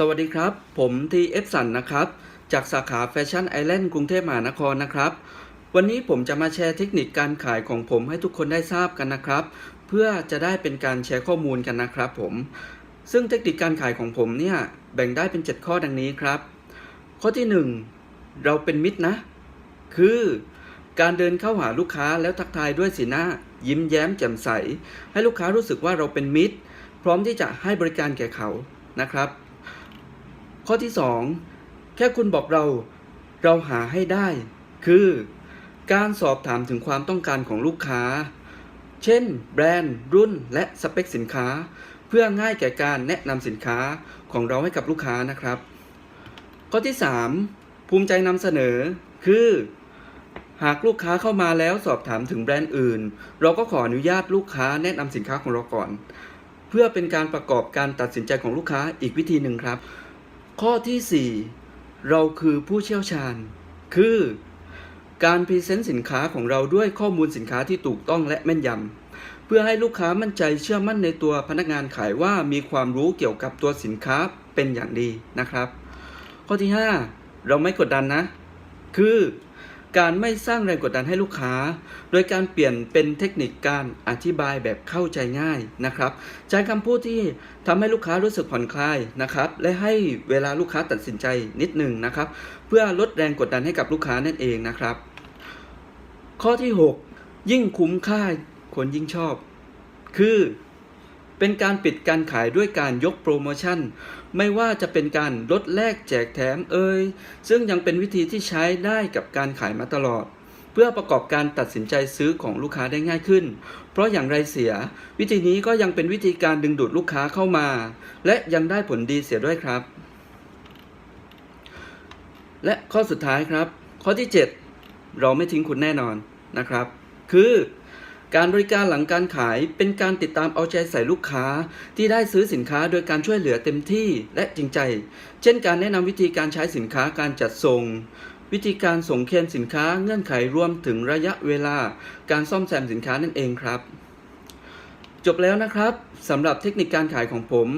สวัสดีครับ ผมทีเอฟสันนะครับ จากสาขาแฟชั่นไอแลนด์กรุงเทพมหานครนะครับ วันนี้ผมจะมาแชร์เทคนิคการขายของผมให้ทุกคนได้ทราบกันนะครับ เพื่อจะได้เป็นการแชร์ข้อมูลกันนะครับผม ซึ่งเทคนิคการขายของผมเนี่ยแบ่งได้เป็น 7 ข้อดังนี้ครับ ข้อที่ 1 เราเป็นมิตรนะ คือการเดินเข้าหาลูกค้าแล้วทักทายด้วยสีหน้า ยิ้มแย้มแจ่มใส ให้ลูกค้ารู้สึกว่าเราเป็นมิตร พร้อมที่จะให้บริการแก่เขานะครับ ข้อที่ 2 แค่คุณบอกเราเราหาให้ได้ คือ การสอบถามถึงความต้องการของลูกค้า เช่น แบรนด์ รุ่น และสเปคสินค้า เพื่อง่ายแก่การแนะนำสินค้าของเราให้กับลูกค้านะครับ ข้อที่ 3 ภูมิใจนำเสนอ คือ หากลูกค้าเข้ามาแล้วสอบถามถึงแบรนด์อื่น เราก็ขออนุญาตลูกค้าแนะนำสินค้าของเราก่อน เพื่อเป็นการประกอบการตัดสินใจของลูกค้าอีกวิธีหนึ่งครับ ข้อทีสี่ 4 เราคือผู้เชี่ยวชาญ คือ การพรีเซนต์สินค้าของเราด้วยข้อมูลสินค้าที่ถูกต้องและแม่นยำ เพื่อให้ลูกค้ามั่นใจเชื่อมั่นในตัวพนักงานขายว่ามีความรู้เกี่ยวกับตัวสินค้าเป็นอย่างดีนะครับ ข้อที่ 5 เราไม่กดดันนะ คือ การไม่สร้างแรงกดดันให้ลูกค้า โดยการเปลี่ยนเป็นเทคนิคการอธิบายแบบเข้าใจง่ายนะครับ ใช้คำพูดที่ทำให้ลูกค้ารู้สึกผ่อนคลายนะครับ และให้เวลาลูกค้าตัดสินใจนิดหนึ่งนะครับ เพื่อลดแรงกดดันให้กับลูกค้านั่นเองนะครับ ข้อที่ 6 ยิ่งคุ้มค่าคนยิ่งชอบ คือ เป็นการปิดการขายด้วยการยกโปรโมชั่น ไม่ว่าจะเป็นการลดแลกแจกแถมเอ่ยซึ่งยังเป็นวิธีที่ใช้ได้กับการขายมาตลอด เพื่อประกอบการตัดสินใจซื้อของลูกค้าได้ง่ายขึ้น เพราะอย่างไรเสีย วิธีนี้ก็ยังเป็นวิธีการดึงดูดลูกค้าเข้ามา และยังได้ผลดีเสียด้วยครับ และข้อสุดท้ายครับ ข้อที่ 7 เราไม่ทิ้งคุณแน่นอนนะครับ คือ การบริการหลังการขายเป็นการติดตามเอาใจใส่ลูกค้าที่ได้ซื้อสินค้าโดยการช่วยเหลือเต็มที่และจริงใจ เช่นการแนะนำวิธีการใช้สินค้าการจัดส่ง วิธีการส่งเคียนสินค้าเงื่อนไขรวมถึงระยะเวลา การซ่อมแซมสินค้านั่นเองครับ จบแล้วนะครับสำหรับเทคนิคการขายของผม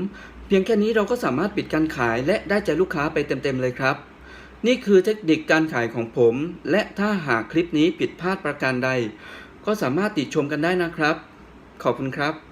เพียงแค่นี้เราก็สามารถปิดการขายและได้ใจลูกค้าไปเต็มๆเลยครับนี่คือเทคนิคการขายของผม และถ้าหากคลิปนี้ผิดพลาดประการใด ก็สามารถติชมกันได้นะครับ ขอบคุณครับ